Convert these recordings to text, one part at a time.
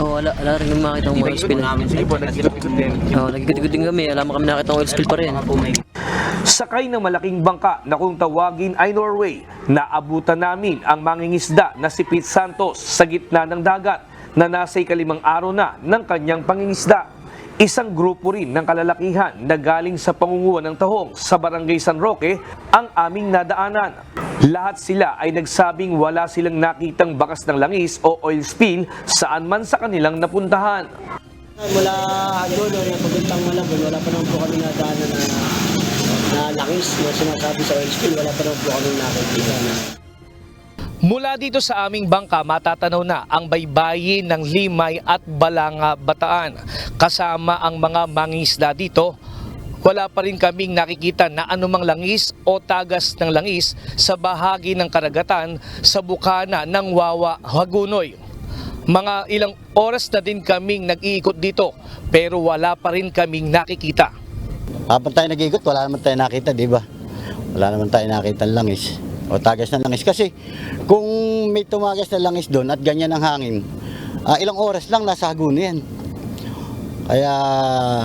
Oo, wala, wala rin yung makita ng oil spill. Sige po, nag-ikot din. Oo, nagkikot din kami, wala mo kami nakita ng oil spill pa rin. Sakay ng malaking bangka na kung tawagin ay Norway, naabutan namin ang mangingisda na si Pete Santos sa gitna ng dagat na nasa ikalimang araw na ng kanyang pangingisda. Isang grupo rin ng kalalakihan na galing sa pangunguha ng tahong sa barangay San Roque ang aming nadaanan. Lahat sila ay nagsabing wala silang nakitang bakas ng langis o oil spill saan man sa kanilang napuntahan. Mula dulo na paguntang Malabon, wala pa naman po kami nadaanan na, na langis na sinasabi sa oil spill. Wala pa naman po kami nakikita na Mula dito sa aming bangka, matatanaw na ang baybayin ng Limay at Balanga, Bataan. Kasama ang mga mangisda dito, wala pa rin kaming nakikita na anumang langis o tagas ng langis sa bahagi ng karagatan sa bukana ng Wawa, Hagunoy. Mga ilang oras na din kaming nag-iikot dito pero wala pa rin kaming nakikita. Habang tayo nag-ikot, wala naman tayo nakita, di ba? Wala naman tayo nakita ng langis. O tagas ng langis. Kasi kung may tumagas na langis doon at ganyan ang hangin, ah, ilang oras lang nasa haguno yan. Kaya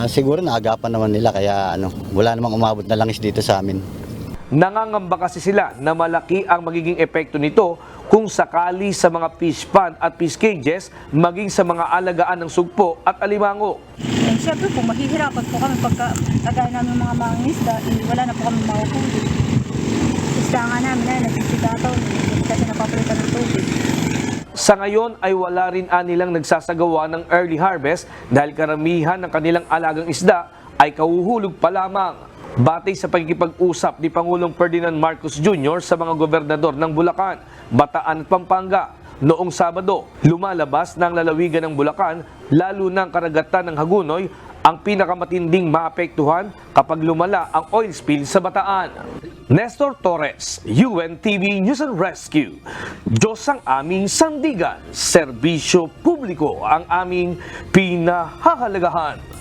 siguro naagapan naman nila kaya ano, wala namang umabot na langis dito sa amin. Nangangamba kasi sila na malaki ang magiging epekto nito kung sakali sa mga fish pond at fish cages, maging sa mga alagaan ng sugpo at alimango. And syempre po, mahihirapan po kami pagka kagaya namin mga mga isda, eh, wala na po kami mahuhuli. Isda nga namin ay nagsisigataw kasi napapalitan ng tubig. Sa ngayon ay wala rin anilang nagsasagawa ng early harvest dahil karamihan ng kanilang alagang isda ay kahuhulog pa lamang. Batay sa pagkikipag-usap ni Pangulong Ferdinand Marcos Jr. sa mga gobernador ng Bulacan, Bataan at Pampanga, noong Sabado, lumalabas ng lalawigan ng Bulacan, lalo ng karagatan ng Hagunoy, ang pinakamatinding maapektuhan kapag lumala ang oil spill sa Bataan. Nestor Torres, UNTV News and Rescue. Diyos ang aming sandigan, serbisyo publiko ang aming pinahahalagahan.